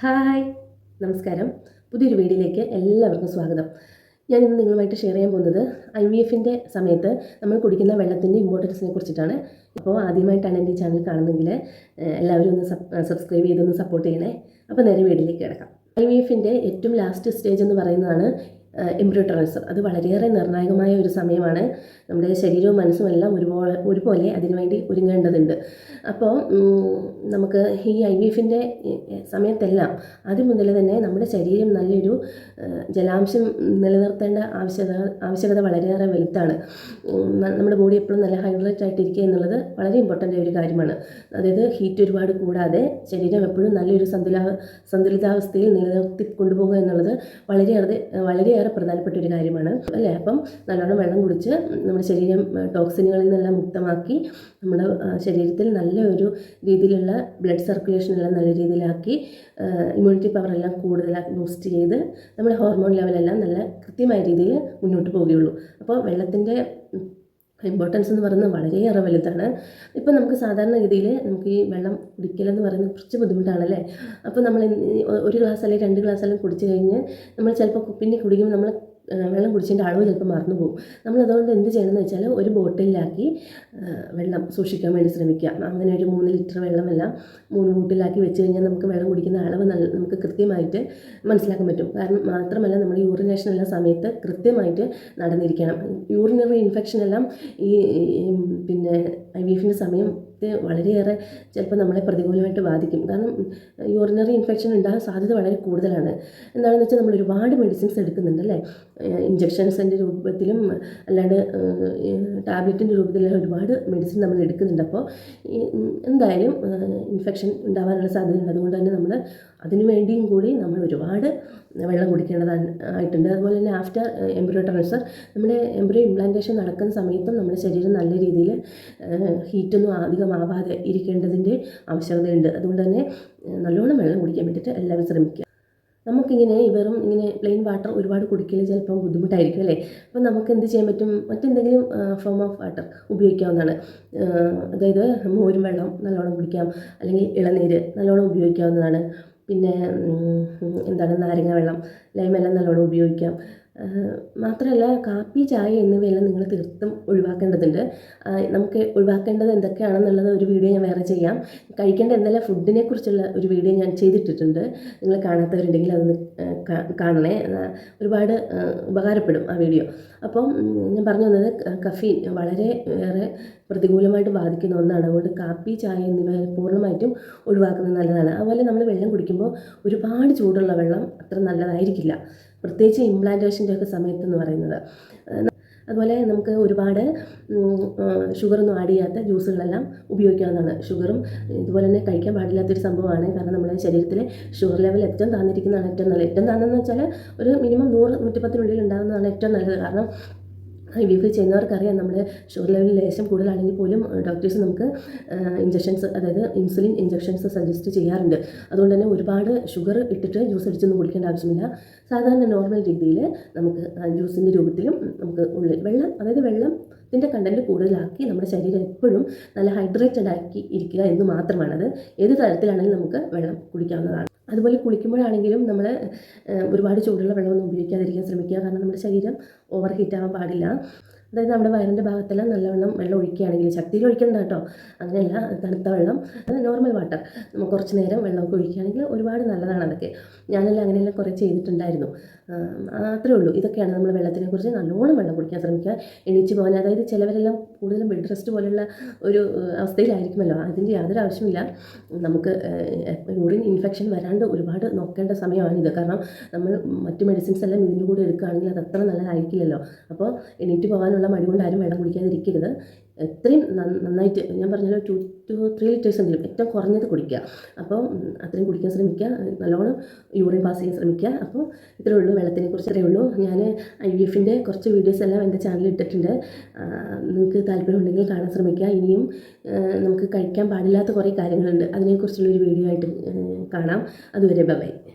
Hi. നമസ്കാരം. പുതിയൊരു വീഡിയോയിലേക്ക് എല്ലാവർക്കും സ്വാഗതം. ഞാൻ ഇന്ന് നിങ്ങളുമായിട്ട് ഷെയർ ചെയ്യാൻ പോകുന്നത് ഐ വി എഫിന്റെ സമയത്ത് നമ്മൾ കുടിക്കുന്ന വെള്ളത്തിന്റെ ഇമ്പോർട്ടൻസിനെ കുറിച്ചിട്ടാണ്. അപ്പോൾ ആദ്യമായിട്ടാണ് എന്റെ ഈ ചാനൽ കാണുന്നതെങ്കിൽ എല്ലാവരും ഒന്ന് സബ്സ്ക്രൈബ് ചെയ്തൊന്ന് സപ്പോർട്ട് ചെയ്യണേ. അപ്പോൾ നേരെ വീഡിയോയിലേക്ക് കിടക്കാം. ഐ വി എഫിന്റെ ഏറ്റവും ലാസ്റ്റ് സ്റ്റേജ് എന്ന് പറയുന്നതാണ് എംബ്രിയോ ട്രാൻസ്ഫർ അത് വളരെയേറെ നിർണായകമായ ഒരു സമയമാണ്. നമ്മുടെ ശരീരവും മനസ്സും എല്ലാം ഒരുപോലെ ഒരുപോലെ അതിനുവേണ്ടി ഒരുങ്ങേണ്ടതുണ്ട്. അപ്പോൾ നമുക്ക് ഈ ഐ വി എഫിന്റെ സമയത്തെല്ലാം ആദ്യം മുതൽ തന്നെ നമ്മുടെ ശരീരം നല്ലൊരു ജലാംശം നിലനിർത്തേണ്ട ആവശ്യകത ആവശ്യകത വളരെയേറെ വലുതാണ്. നമ്മുടെ ബോഡി എപ്പോഴും നല്ല ഹൈഡ്രേറ്റ് ആയിട്ടിരിക്കുക എന്നുള്ളത് വളരെ ഇമ്പോർട്ടന്റ് ഒരു കാര്യമാണ്. അതായത് ഹീറ്റ് ഒരുപാട് കൂടാതെ ശരീരം എപ്പോഴും നല്ലൊരു സന്തുലാ സന്തുലിതാവസ്ഥയിൽ നിലനിർത്തി കൊണ്ടുപോകുക എന്നുള്ളത് വളരെയേറെ വളരെയേറെ പ്രധാനപ്പെട്ട ഒരു കാര്യമാണ്. അല്ലേ? അപ്പം നല്ലോണം വെള്ളം കുടിച്ച് നമ്മുടെ ശരീരം ടോക്സിനുകളിൽ നിന്നെല്ലാം മുക്തമാക്കി നമ്മുടെ ശരീരത്തിൽ നല്ലൊരു രീതിയിലുള്ള ബ്ലഡ് സർക്കുലേഷൻ എല്ലാം നല്ല രീതിയിലാക്കി ഇമ്മ്യൂണിറ്റി പവർ എല്ലാം കൂടുതലാക്കി ബൂസ്റ്റ് ചെയ്ത് നമ്മുടെ ഹോർമോൺ ലെവലെല്ലാം നല്ല കൃത്യമായ രീതിയിൽ മുന്നോട്ട് പോവുകയുള്ളൂ. അപ്പോൾ വെള്ളത്തിന്റെ ഇമ്പോർട്ടൻസ് എന്ന് പറയുന്നത് വളരെയേറെ വലുതാണ്. ഇപ്പം നമുക്ക് സാധാരണ രീതിയിൽ നമുക്ക് ഈ വെള്ളം കുടിക്കലെന്ന് പറയുന്നത് കുറച്ച് ബുദ്ധിമുട്ടാണല്ലേ? അപ്പോൾ നമ്മൾ ഒരു ഗ്ലാസ് അല്ലെങ്കിൽ രണ്ട് ഗ്ലാസ് എല്ലാം കുടിച്ച് കഴിഞ്ഞ് നമ്മൾ ചിലപ്പോൾ പിന്നെ കുടിക്കുമ്പോൾ നമ്മൾ വെള്ളം കുടിച്ചതിന്റെ അളവ് ചിലപ്പോൾ മറന്നു പോകും. നമ്മൾ അതുകൊണ്ട് എന്ത് ചെയ്യണമെന്ന് വെച്ചാൽ ഒരു ബോട്ടിലാക്കി വെള്ളം സൂക്ഷിക്കാൻ വേണ്ടി ശ്രമിക്കുക. അങ്ങനെ ഒരു മൂന്ന് ലിറ്റർ വെള്ളമെല്ലാം മൂന്ന് ബോട്ടിലാക്കി വെച്ച് കഴിഞ്ഞാൽ നമുക്ക് വെള്ളം കുടിക്കുന്ന അളവ് നല്ല നമുക്ക് കൃത്യമായിട്ട് മനസ്സിലാക്കാൻ പറ്റും. കാരണം മാത്രമല്ല നമ്മൾ യൂറിനേഷൻ എല്ലാം സമയത്ത് കൃത്യമായിട്ട് നടന്നിരിക്കണം. യൂറിനറി ഇൻഫെക്ഷൻ എല്ലാം ഈ പിന്നെ ഐ വി എഫിന്റെ സമയത്ത് വളരെയേറെ ചിലപ്പോൾ നമ്മളെ പ്രതികൂലമായിട്ട് ബാധിക്കും. കാരണം യൂറിനറി ഇൻഫെക്ഷൻ ഉണ്ടാകാൻ സാധ്യത വളരെ കൂടുതലാണ്. എന്താണെന്ന് വെച്ചാൽ നമ്മൾ ഒരുപാട് മെഡിസിൻസ് എടുക്കുന്നുണ്ട് അല്ലേ? ഇഞ്ചക്ഷൻസിന്റെ രൂപത്തിലും അല്ലാണ്ട് ടാബ്ലറ്റിന്റെ രൂപത്തിലും ഒരുപാട് മെഡിസിൻ നമ്മൾ എടുക്കുന്നുണ്ട്. അപ്പോൾ എന്തായാലും ഇൻഫെക്ഷൻ ഉണ്ടാകാനുള്ള സാധ്യതയുണ്ട്. അതുകൊണ്ട് തന്നെ നമ്മൾ അതിനു വേണ്ടിയും കൂടി നമ്മൾ ഒരുപാട് വെള്ളം കുടിക്കേണ്ടതാണ് ആയിട്ടുണ്ട്. അതുപോലെ തന്നെ ആഫ്റ്റർ എംബ്രിയോ ട്രാൻസ്ഫർ നമ്മുടെ എംബ്രിയോ ഇംപ്ലാന്റേഷൻ നടക്കുന്ന സമയത്തും നമ്മുടെ ശരീരം നല്ല രീതിയിൽ ഹീറ്റൊന്നും അധികമാവാതെ ഇരിക്കേണ്ടതിന്റെ ആവശ്യകതയുണ്ട്. അതുകൊണ്ട് തന്നെ നല്ലോണം വെള്ളം കുടിക്കാൻ വേണ്ടിയിട്ട് എല്ലാവരും ശ്രമിക്കുക. നമുക്കിങ്ങനെ ഇവറും വെറും ഇങ്ങനെ പ്ലെയിൻ വാട്ടർ ഒരുപാട് കുടിക്കൽ ചിലപ്പം ബുദ്ധിമുട്ടായിരിക്കും അല്ലേ? അപ്പം നമുക്ക് എന്ത് ചെയ്യാൻ പറ്റും? മറ്റെന്തെങ്കിലും ഫോം ഓഫ് വാട്ടർ ഉപയോഗിക്കാവുന്നതാണ്. അതായത് മോരും വെള്ളം നല്ലോണം കുടിക്കാം. അല്ലെങ്കിൽ ഇളനീര് നല്ലോണം ഉപയോഗിക്കാവുന്നതാണ്. പിന്നെ എന്താണ് നാരങ്ങ വെള്ളം ലൈമെല്ലാം നല്ലോണം ഉപയോഗിക്കാം. മാത്രമല്ല കാപ്പി ചായ എന്നിവയെല്ലാം നിങ്ങൾ തീർത്തും ഒഴിവാക്കേണ്ടതുണ്ട്. നമുക്ക് ഒഴിവാക്കേണ്ടത് എന്തൊക്കെയാണെന്നുള്ളത് ഒരു വീഡിയോ ഞാൻ വേറെ ചെയ്യാം. കഴിക്കേണ്ട എന്തെല്ലാം ഫുഡിനെ കുറിച്ചുള്ള ഒരു വീഡിയോ ഞാൻ ചെയ്തിട്ടിട്ടുണ്ട്. നിങ്ങൾ കാണാത്തവരുണ്ടെങ്കിൽ അതൊന്ന് കാണണേ. ഒരുപാട് ഉപകാരപ്പെടും ആ വീഡിയോ. അപ്പം ഞാൻ പറഞ്ഞു വന്നത് കഫീൻ വളരെ ഏറെ പ്രതികൂലമായിട്ട് ബാധിക്കുന്ന ഒന്നാണ്. അതുകൊണ്ട് കാപ്പി ചായ എന്നിവ പൂർണമായിട്ടും ഒഴിവാക്കുന്നത് നല്ലതാണ്. അതുപോലെ നമ്മൾ വെള്ളം കുടിക്കുമ്പോൾ ഒരുപാട് ചൂടുള്ള വെള്ളം അത്ര നല്ലതായിരിക്കില്ല. പ്രത്യേകിച്ച് ഇംപ്ലാന്റേഷന്റെ ഒക്കെ സമയത്ത് എന്ന് പറയുന്നത്. അതുപോലെ നമുക്ക് ഒരുപാട് ഷുഗറൊന്നും ആഡ് ചെയ്യാത്ത ജ്യൂസുകളെല്ലാം ഉപയോഗിക്കാവുന്നതാണ്. ഷുഗറും ഇതുപോലെ തന്നെ കഴിക്കാൻ പാടില്ലാത്തൊരു സംഭവമാണ്. കാരണം നമ്മുടെ ശരീരത്തിലെ ഷുഗർ ലെവൽ ഏറ്റവും താന്നിരിക്കുന്നതാണ് ഏറ്റവും നല്ലത്. ഏറ്റവും താന്നെന്ന് വെച്ചാൽ ഒരു മിനിമം നൂറ് നൂറ്റിപ്പത്തിനുള്ളിൽ ഉണ്ടാകുന്നതാണ് ഏറ്റവും നല്ലത്. കാരണം ഐ ചെയ്യുന്നവർക്കറിയാം നമ്മുടെ ഷുഗർ ലെവൽ ലേശം കൂടുതലാണെങ്കിൽ പോലും ഡോക്ടേഴ്സ് നമുക്ക് ഇഞ്ചക്ഷൻസ് അതായത് ഇൻസുലിൻ ഇഞ്ചക്ഷൻസ് സജസ്റ്റ് ചെയ്യാറുണ്ട്. അതുകൊണ്ട് തന്നെ ഒരുപാട് ഷുഗർ ഇട്ടിട്ട് ജ്യൂസ് അടിച്ചൊന്നും കുടിക്കേണ്ട ആവശ്യമില്ല. സാധാരണ നോർമൽ രീതിയിൽ നമുക്ക് ജ്യൂസിന്റെ രൂപത്തിലും നമുക്ക് ഉള്ളിൽ വെള്ളം അതായത് വെള്ളം ഇതിന്റെ കണ്ടന്റ് കൂടുതലാക്കി നമ്മുടെ ശരീരം എപ്പോഴും നല്ല ഹൈഡ്രേറ്റഡ് ആക്കി ഇരിക്കുക എന്ന് മാത്രമാണത്. ഏത് തരത്തിലാണെങ്കിലും നമുക്ക് വെള്ളം കുടിക്കാവുന്നതാണ്. അതുപോലെ കുളിക്കുമ്പോഴാണെങ്കിലും നമ്മൾ ഒരുപാട് ചൂടുള്ള വെള്ളമൊന്നും ഉപയോഗിക്കാതിരിക്കാൻ ശ്രമിക്കുക. കാരണം നമ്മുടെ ശരീരം ഓവർ ഹീറ്റ് ആവാൻ പാടില്ല. അതായത് നമ്മുടെ വയറിന്റെ ഭാഗത്തെല്ലാം നല്ലവണ്ണം വെള്ളം ഒഴിക്കുകയാണെങ്കിൽ ശക്തിയിൽ ഒഴിക്കണ്ട കേട്ടോ. അങ്ങനെയല്ല തണുത്ത വെള്ളം അത് നോർമൽ വാട്ടർ നമുക്ക് കുറച്ച് നേരം വെള്ളമൊക്കെ ഒഴിക്കുകയാണെങ്കിൽ ഒരുപാട് നല്ലതാണ് അതൊക്കെ. ഞാനെല്ലാം അങ്ങനെയെല്ലാം കുറേ ചെയ്തിട്ടുണ്ടായിരുന്നു. അത്രേ ഉള്ളൂ. ഇതൊക്കെയാണ് നമ്മൾ വെള്ളത്തിനെക്കുറിച്ച് നല്ലോണം വെള്ളം കുടിക്കാൻ ശ്രമിക്കുക. എണീച്ച് പോകാൻ അതായത് ചിലവരെല്ലാം കൂടുതലും ബെഡ് റെസ്റ്റ് പോലെയുള്ള ഒരു അവസ്ഥയിലായിരിക്കുമല്ലോ. അതിന്റെ യാതൊരു ആവശ്യമില്ല നമുക്ക് യൂറിൻ ഇൻഫെക്ഷൻ വരാണ്ട് ഒരുപാട് നോക്കേണ്ട സമയമാണിത്. കാരണം നമ്മൾ മറ്റ് മെഡിസിൻസ് എല്ലാം ഇതിന്റെ കൂടെ എടുക്കുകയാണെങ്കിൽ അത് അത്ര നല്ലതായിരിക്കില്ലല്ലോ. അപ്പോൾ എണീറ്റ് പോകാനുള്ള മടി കൊണ്ട് ആരും വെള്ളം കുടിക്കാതിരിക്കരുത്. എത്രയും നന്ന- നന്നായിട്ട് ഞാൻ പറഞ്ഞല്ലോ ടു ടു ത്രീ ലിറ്റേഴ്സ് എങ്കിലും ഏറ്റവും കുറഞ്ഞത് കുടിക്കുക. അപ്പോൾ അത്രയും കുടിക്കാൻ ശ്രമിക്കുക നല്ലോണം യൂറിൻ പാസ് ചെയ്യാൻ ശ്രമിക്കുക. അപ്പോൾ ഇത്രയേ ഉള്ളൂ വെള്ളത്തിനെ കുറിച്ച്. ഇത്രയേ ഉള്ളൂ. ഞാൻ ഐ വി എഫിന്റെ കുറച്ച് വീഡിയോസ് എല്ലാം എന്റെ ചാനലിൽ ഇട്ടിട്ടുണ്ട്. നിങ്ങൾക്ക് താല്പര്യമുണ്ടെങ്കിൽ കാണാൻ ശ്രമിക്കുക. ഇനിയും നമുക്ക് കഴിക്കാൻ പാടില്ലാത്ത കുറേ കാര്യങ്ങളുണ്ട്. അതിനെക്കുറിച്ചുള്ളൊരു വീഡിയോ ആയിട്ട് കാണാം. അതുവരെ ബൈ